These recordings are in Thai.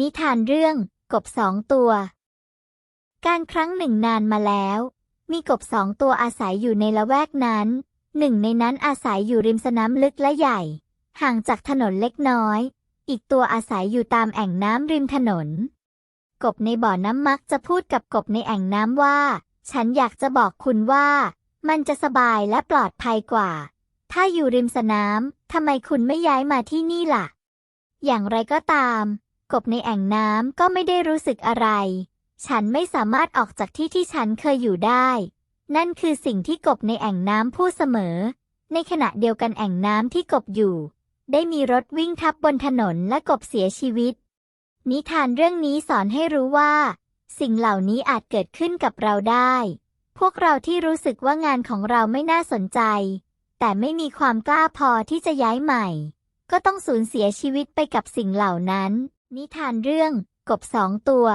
นิทานเรื่องกบสองตัว การครั้งหนึ่งนานมาแล้ว มีกบสองตัวอาศัยอยู่ในละแวกนั้น หนึ่งในนั้นอาศัยอยู่ริมสนามลึกและใหญ่ ห่างจากถนนเล็กน้อย อีกตัวอาศัยอยู่ตามแอ่งน้ำริมถนน กบในบ่อน้ำมักจะพูดกับกบในแอ่งน้ำว่า ฉันอยากจะบอกคุณว่า มันจะสบายและปลอดภัยกว่า ถ้าอยู่ริมสนามทำไมคุณไม่ย้ายมาที่นี่ล่ะ อย่างไรก็ตาม กบในแอ่งน้ำก็ไม่ได้รู้สึกอะไร ฉันไม่สามารถออกจากที่ที่ฉันเคยอยู่ได้ นั่นคือสิ่งที่กบในแอ่งน้ำพูดเสมอ ในขณะเดียวกันแอ่งน้ำที่กบอยู่ ได้มีรถวิ่งทับบนถนนและกบเสียชีวิต นิทานเรื่องนี้สอนให้รู้ว่า สิ่งเหล่านี้อาจเกิดขึ้นกับเราได้ พวกเราที่รู้สึกว่างานของเราไม่น่าสนใจ แต่ไม่มีความกล้าพอที่จะย้ายใหม่ ก็ต้องสูญเสียชีวิตไปกับสิ่งเหล่านั้น นิทานเรื่องกบสองตัว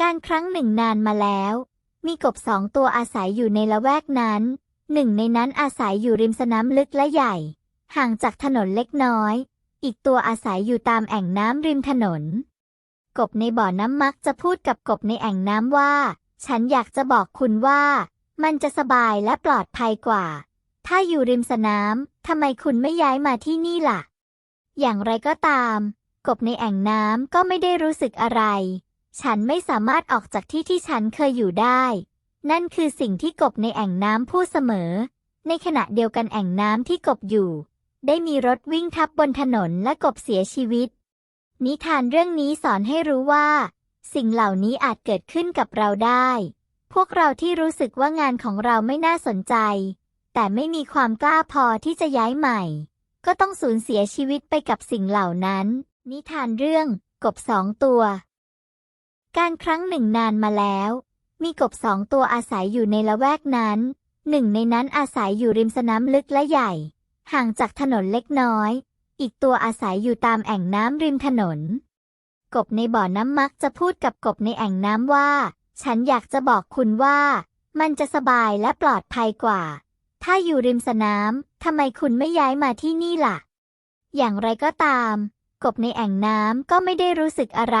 การครั้งหนึ่งนานมาแล้ว มีกบสองตัวอาศัยอยู่ในละแวกนั้น หนึ่งในนั้นอาศัยอยู่ริมสนามลึกและใหญ่ ห่างจากถนนเล็กน้อย อีกตัวอาศัยอยู่ตามแอ่งน้ำริมถนน กบในบ่อน้ำมักจะพูดกับกบในแอ่งน้ำว่า ฉันอยากจะบอกคุณว่า มันจะสบายและปลอดภัยกว่า ถ้าอยู่ริมสนามทำไมคุณไม่ย้ายมาที่นี่ล่ะ อย่างไรก็ตาม กบในแอ่งน้ำก็ไม่ได้รู้สึกอะไร ฉันไม่สามารถออกจากที่ที่ฉันเคยอยู่ได้ นั่นคือสิ่งที่กบในแอ่งน้ำพูดเสมอ ในขณะเดียวกันแอ่งน้ำที่กบอยู่ ได้มีรถวิ่งทับบนถนนและกบเสียชีวิต นิทานเรื่องนี้สอนให้รู้ว่า สิ่งเหล่านี้อาจเกิดขึ้นกับเราได้ พวกเราที่รู้สึกว่างานของเราไม่น่าสนใจ แต่ไม่มีความกล้าพอที่จะย้ายใหม่ก็ต้องสูญเสียชีวิตไปกับสิ่งเหล่านั้น นิทานเรื่องกบสองตัว การครั้งหนึ่งนานมาแล้ว มีกบสองตัวอาศัยอยู่ในละแวกนั้น หนึ่งในนั้นอาศัยอยู่ริมสนามลึกและใหญ่ ห่างจากถนนเล็กน้อย อีกตัวอาศัยอยู่ตามแอ่งน้ำริมถนน กบในบ่อน้ำมักจะพูดกับกบในแอ่งน้ำว่า ฉันอยากจะบอกคุณว่า มันจะสบายและปลอดภัยกว่า ถ้าอยู่ริมสนามทำไมคุณไม่ย้ายมาที่นี่ล่ะ อย่างไรก็ตาม กบในแอ่งน้ำก็ไม่ได้รู้สึกอะไร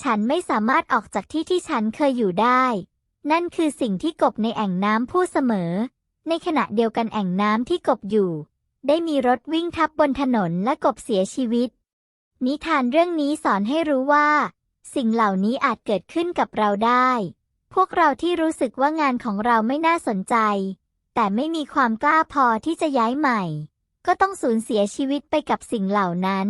ฉันไม่สามารถออกจากที่ที่ฉันเคยอยู่ได้ นั่นคือสิ่งที่กบในแอ่งน้ำพูดเสมอ ในขณะเดียวกันแอ่งน้ำที่กบอยู่ ได้มีรถวิ่งทับบนถนนและกบเสียชีวิต นิทานเรื่องนี้สอนให้รู้ว่า สิ่งเหล่านี้อาจเกิดขึ้นกับเราได้ พวกเราที่รู้สึกว่างานของเราไม่น่าสนใจ แต่ไม่มีความกล้าพอที่จะย้ายใหม่ ก็ต้องสูญเสียชีวิตไปกับสิ่งเหล่านั้น